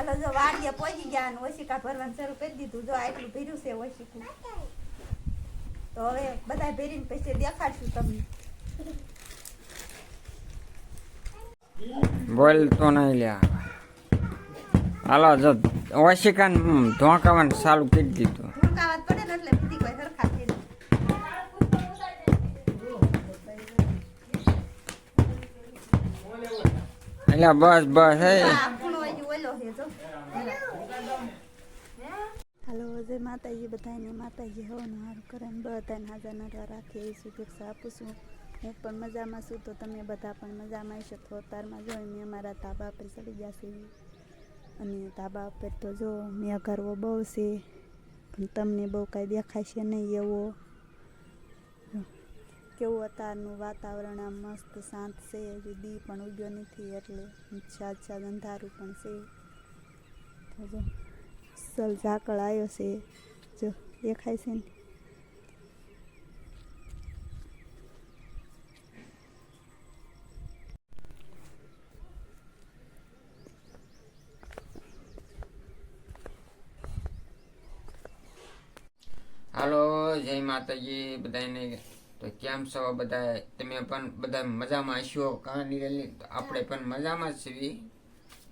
હાલો જો વાડીએ પહોંચી ગયા અને ઓશિકા ભરવાનું શરૂ કરી દીધું. જો આટલું ભર્યું છે ઓશિકું. તો હવે બધા ભેરીને પછી દેખાડશું તમને. બોલ તો નહીં લ્યા. હાલો જો ઓશિકાન ધોકાવાનું ચાલુ કરી દીધું. ધોકાવત પડે ને એટલે બધી કોઈ સરખા થઈ એટલે બસ બસ હે આ ખૂણો હજી ઓલો છે જો હાલો જય માતાજી બધાને માતાજી હવાનું હારું કરે બધાને હાજર નરવા રાખી એ શુભેચ્છા આપું છું હું પણ મજામાં છું તો તમે બધા પણ મજામાં હશો તો તારમાં જો મેં અમારા ધાબા પર ચડી ગયા છે અને ધાબા પર તો જો મેં અઘરવો બહુ છે, પણ તમને બહુ કાંઈ દેખાશે નહીં એવો. કેવું અત્યારનું વાતાવરણ આમ મસ્ત શાંત છે, હજી દી પણ ઉગ્યો નથી એટલે સાજ સાજ અંધારું પણ છે. સલ ઝાકળ આવ્યો છે. જો, દેખાય છે ને. હાલો, જય માતાજી બધાને તો કેમ છો બધા તમે પણ બધા મજામાં હશો? કહાની રેલી આપણે પણ મજામાં જ છીએ.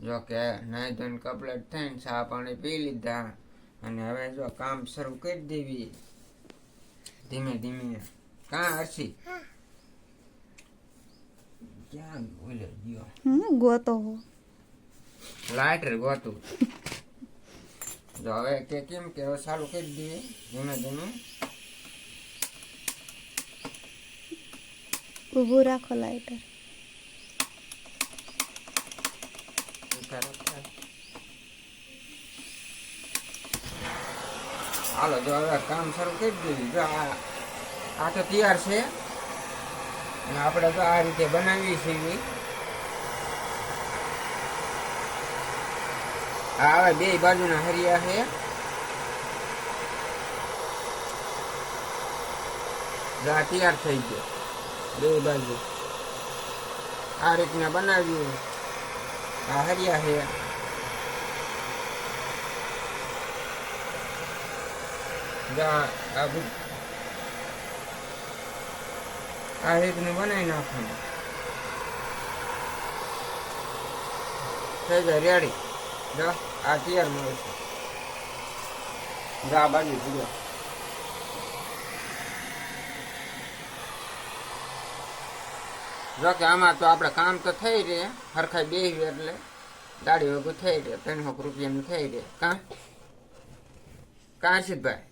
જો કે નાઈ ધોઈને કપલેટ થઈને ચા પાણી પી લીધા. અને હવે જો કામ શરૂ કરી દેવી. ધીમે ધીમે. કાં હરશી ક્યાં ઓલે ગયો હું ગોતો હો. લાઇટર ગોતું. જો હવે કે કેમ કે હવે ચાલુ કરી દઈએ. ધીમે ધીમે. ઊભું રાખો લાઇટર. હાલો, જો હવે કામ શરૂ કરી દીધું. જો આ તો તૈયાર છે. અને આપણે તો આ રીતે બનાવીએ છીએ. આ હવે બે બાજુના હરિયા છે. આ તૈયાર થઈ ગયો. બે બાજુ. આ રીતના બનાવ્યું આ હરિયા છે. જો આ- બધું આ રીતનું બનાવી નાખવાનું. થઈ જાય રેડી જો આ તૈયાર મળે છે. આ બાજુ જુઓ જો કે આમાં તો આપણે કામ તો થઈ રહે, હરખાઈ બે એટલે દાડી વગું થઈ રહે ત્રણસો રૂપિયાનું થઈ રહે. કાં? કાં સિદ્ધભાઈ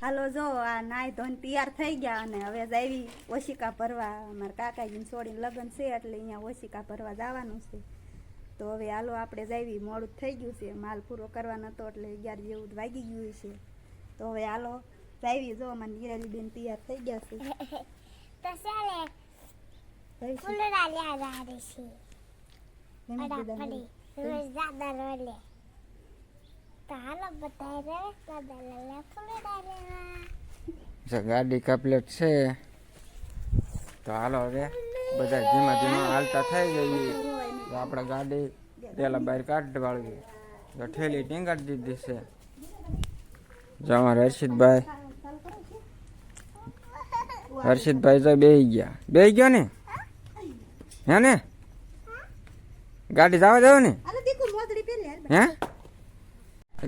હાલો જો આ નાય ધોન તૈયાર થઈ ગયા અને હવે જાવી ઓશિકા ભરવા. અમારા કાકાજીને છોડીને લગ્ન છે એટલે અહીંયા ઓશિકા ભરવા જવાનું છે. તો હવે હાલો આપણે જાવી મોડું થઈ ગયું છે. માલ પૂરો કરવાનો હતો એટલે અગિયાર જેવું વાગી ગયું છે. તો હવે હાલો જાવી જો અમારી નિરાલી બેન તૈયાર થઈ ગયા છે. તો ચાલે. ફૂલડા લ્યા છે. ગાડી કમ્પ્લીટ છે તો હાલો હવે બધા ધીમા ધીમા હાલતા થઈ ગઈ તો આપણે ગાડી પેલા બહાર કાઢી વાળવી તો ઠેલી ટીંગાડી દીધી છે જો અમારા હર્ષિતભાઈ હર્ષિતભાઈ તો બેહી ગયા બેહી ગયો ને હે ને ગાડી જવા જાવ ને હાલો દીકુ મોજડી પહેરી હાલ. હે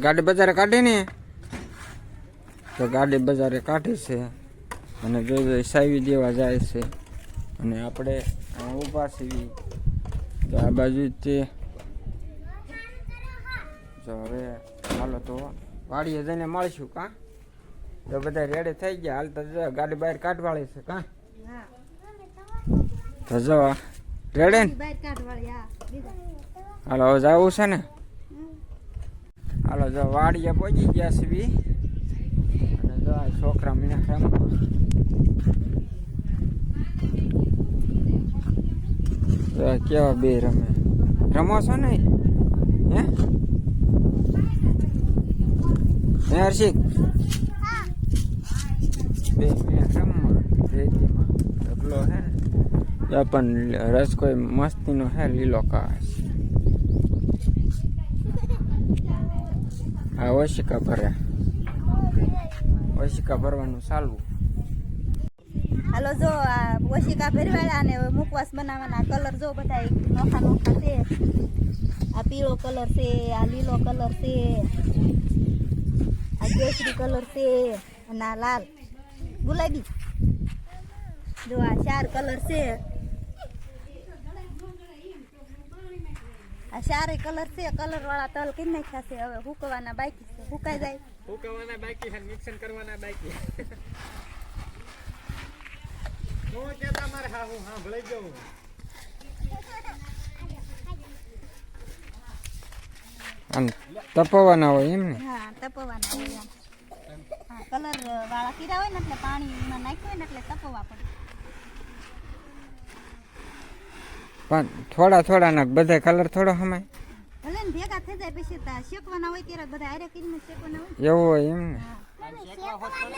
ગાડી બજારે કાઢી ને? તો ગાડી બજારે કાઢી છે. અને જોઈ સાવી દેવા જાય છે. અને આપણે ઊભા છીએ. તો આ બાજુ તે જો હવે હાલો તો વાડીએ જઈને મળીશું કાં? તો બધા રેડી થઈ ગયા. હાલ તો જો ગાડી બહાર કાઢવાળી છે કાં? તો જો રેડે ને? હાલો હવે જવું છે ને? હાલો, જો વાડીએ પહોંચી ગયા બી અને જો આ છોકરા મને આ કેવા બે રમે. રમો છો ને? હે? હે હર્ષિક બે રમવા રેતીમાં ઢગલો હે ને? પણ રસ કોઈ મસ્તીનો હે લીલો કાશ આ ઓશિકા ભરે ઓશિકા ભરવાનું ચાલુ હાલો, જો આ ઓશિકા ભરવાળા અને મુકવાસ બનાવવાના કલર જો બધા નોખા નોખા છે. આ પીળો કલર છે, આ લીલો કલર છે, આ કેસરી કલર છે અને આ લાલ. ગુલાબી. જો આ ચાર કલર છે. આ ચારે કલર છે કલર વાળા તલ કઈ નાખ્યા છે? હવે હુકવાના બાકી છે હુકાઈ જાય. હુકવાના બાકી છે મિક્સન કરવાના બાકી હું કે તમારે હા હું હા ભળી જાઉં આમ તપવાના હોય એમ ને? હા તપવાના હોય કલર વાળા કીરા હોય ને એટલે પાણીમાં નાખ્યું હોય ને એટલે તપવા પડે. પણ થોડા થોડા નાખ બધા કલર થોડો હમાય ભલે ને ભેગા થઈ જાય પછી તા શેકવાના હોય ત્યારે બધા હારે કરીને શેકવાના હોય. એવું હોય એમ ને. હા.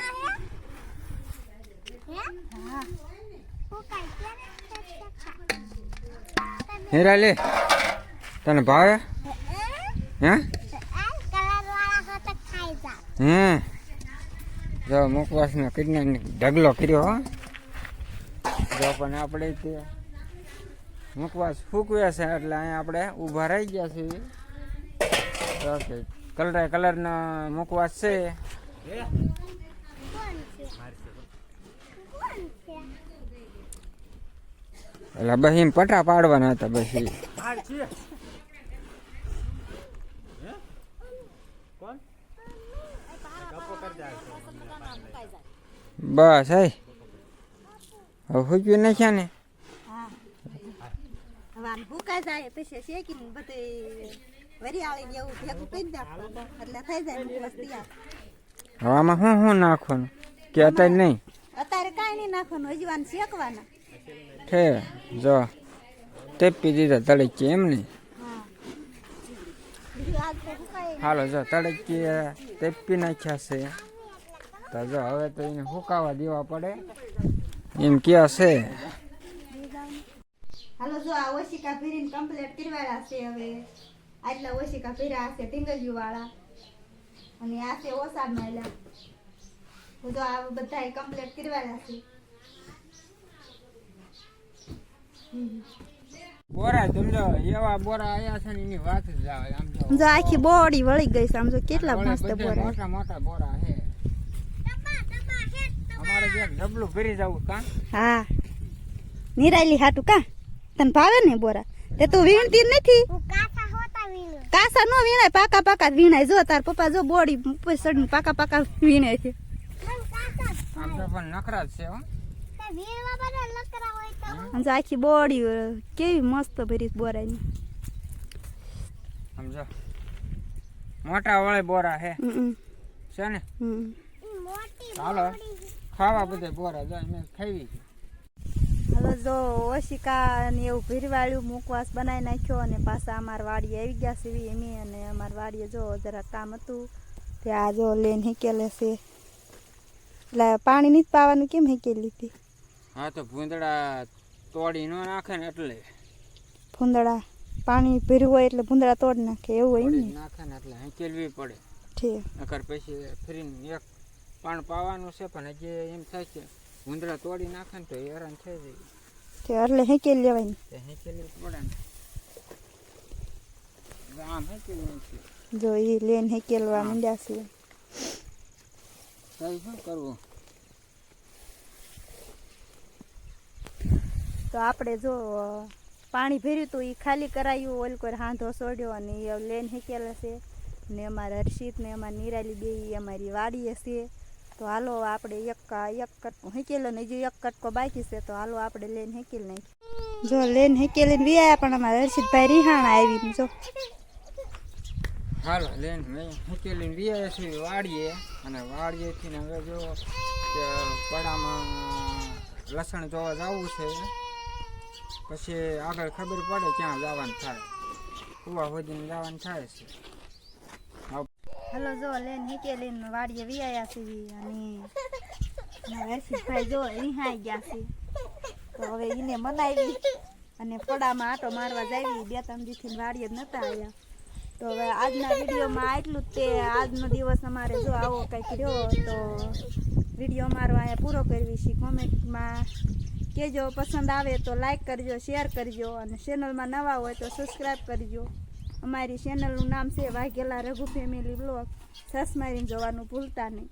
હીરા લે. તને ભાવે? હે? હે? જો. મુખવાસનો કિડના ઢગલો કર્યો હો. જો પણ આપણે તે મુખવાસ ફૂકવ્યા છે એટલે અહીંયા આપણે ઊભા રહી ગયા છીએ. ઓકે કલર કલરના મુખવાસ છે. એટલે એમ પટા પાડવાના હતા છે હશે. બસ, હે. હવે ફૂક્યું નાખ્યા ને? આમ ભૂકાઈ જાય પછી શેકીને બધે વરિયાળી એવું ભેગું કરી નાખવાનું. એટલે થઈ જાય મુખવાસ આવે હવામાં શું શું નાખવાનું? કે અત્યારે નહીં? અત્યારે કાંઈ નહીં નાખવાનું હજી વાર શેકવાના. છે જો. તેપી દીધા તળકી એમ નહીં હા. તો હાલો જો તળકી તેપી નાખ્યા છે. તો જો હવે તો એને સુકાવા દેવા પડે. એમ ક્યાં છે. હાલો જો આ ઓશિકા ભરીને કમ્પ્લીટ કરવાળા છે હવે. આટલા ઓશિકા ભીરા હશે ટીંગલિયું વાળા અને આ છે ઓસાડ માયલા. તો આ બધા કમ્પ્લીટ કરવાના છે. બોરા સમજો એવા બોરા આયા છે ને એની વાત જ આવે આમ જો. આખી બોડી વળી ગઈ છે આમ જો કેટલા મસ્ત બોરા. મોટા મોટા બોરા છે. અમારે જે ડબલું ભરી જવું કા? હા. નિરાયલી હાટું કા? તને ભાવે ને બોરા? તે તું વીણતી જ નથી. કાસા નો વીણાય પાકા પાકા વીણાય. જો તાર પપ્પા જો બોડી ઉપર ચડીને પાકા પાકા વીણે છે. નખરા છે આખી બોડી કેવી મસ્ત ભરી બોરાની. સમજો મોટા વળે બોરા હે. છે ને. હાલો. ખાવા બધે બોરા જાય મેં ખાવી જો ઓશિકા ને એવું ભીરવાળ્યું મુકવાસ બનાવી નાખ્યો અને પાછા અમાર વાડીએ આવી ગયા સીવી એમી અને અમાર વાડીએ જો જરા કામ હતું. તે આ જો લેન હિકેલે છે. એટલે પાણી નથી પાવાનું કેમ હેકેલી લીધી હા તો ભૂંદડા તોડી ન નાખે ને એટલે. ભૂંદડા પાણી ભર્યું હોય એટલે ભૂંદડા તોડી નાખે એવું હોય ને? નાખે ને એટલે હેંચેલવી પડે. ઠીક. નકર પછી ફરીને એક પાણ પાવાનું છે પણ હજી એમ થાય છે ભૂંદડા તોડી નાખે ને તો હેરાન થઈ જાય. ઠીક એટલે હેકેલી લેવાય ને તો હેંચેલવી પડે આમ નાખી જો એ લેન હેકેલવા માંડ્યા છે શું કરવું તો આપણે જો પાણી ભર્યું હતું એ ખાલી કરાયું ઓલ કોઈ હાંધો સોડ્યો અને એ લેન હેકેલા છે ને અમારા હર્ષિત ને અમારા નિરાલી બે અમારી વાડીએ છે તો હાલો આપણે એક એક કટકો હેકેલો ને હજુ એક કટકો બાકી છે તો હાલો આપણે લઈને હેકેલ નાખી જો લેન હેકેલીને વ્યાયા પણ અમારા હર્ષિતભાઈ રિહાણા આવી જો. હાલો લેન મેં હેંચેલીને વીએ છે વાડીએ અને વાડીએથી હવે જો કે પડામાં લસણ જોવા જવું છે. પછી આગળ ખબર પડે ક્યાં જવાનું થાય. કુવા સુધીને જવાનું થાય છે. હાલો, જો લેન લઈને વાડીએ વિયા છે અને મારા જો, રિહાઈ ગયા છે. તો હવે એને મનાવી અને ફળામાં આટો મારવા જાવી બે ત્રણ દીથી વાડીએ જ નતા આવ્યા તો હવે આજના વિડીયોમાં આટલું જ તે આજનો દિવસ અમારે જો આવો કંઈક રહ્યો તો વીડિયો અમારો અહીંયા પૂરો કરવી છે. કોમેન્ટમાં કહેજો. પસંદ આવે તો લાઈક કરજો શેર કરજો અને ચેનલમાં નવા હોય તો સબસ્ક્રાઈબ કરજો. અમારી ચેનલનું નામ છે વાઘેલા રઘુ ફેમિલી બ્લોગ સસ જોવાનું ભૂલતા નહીં.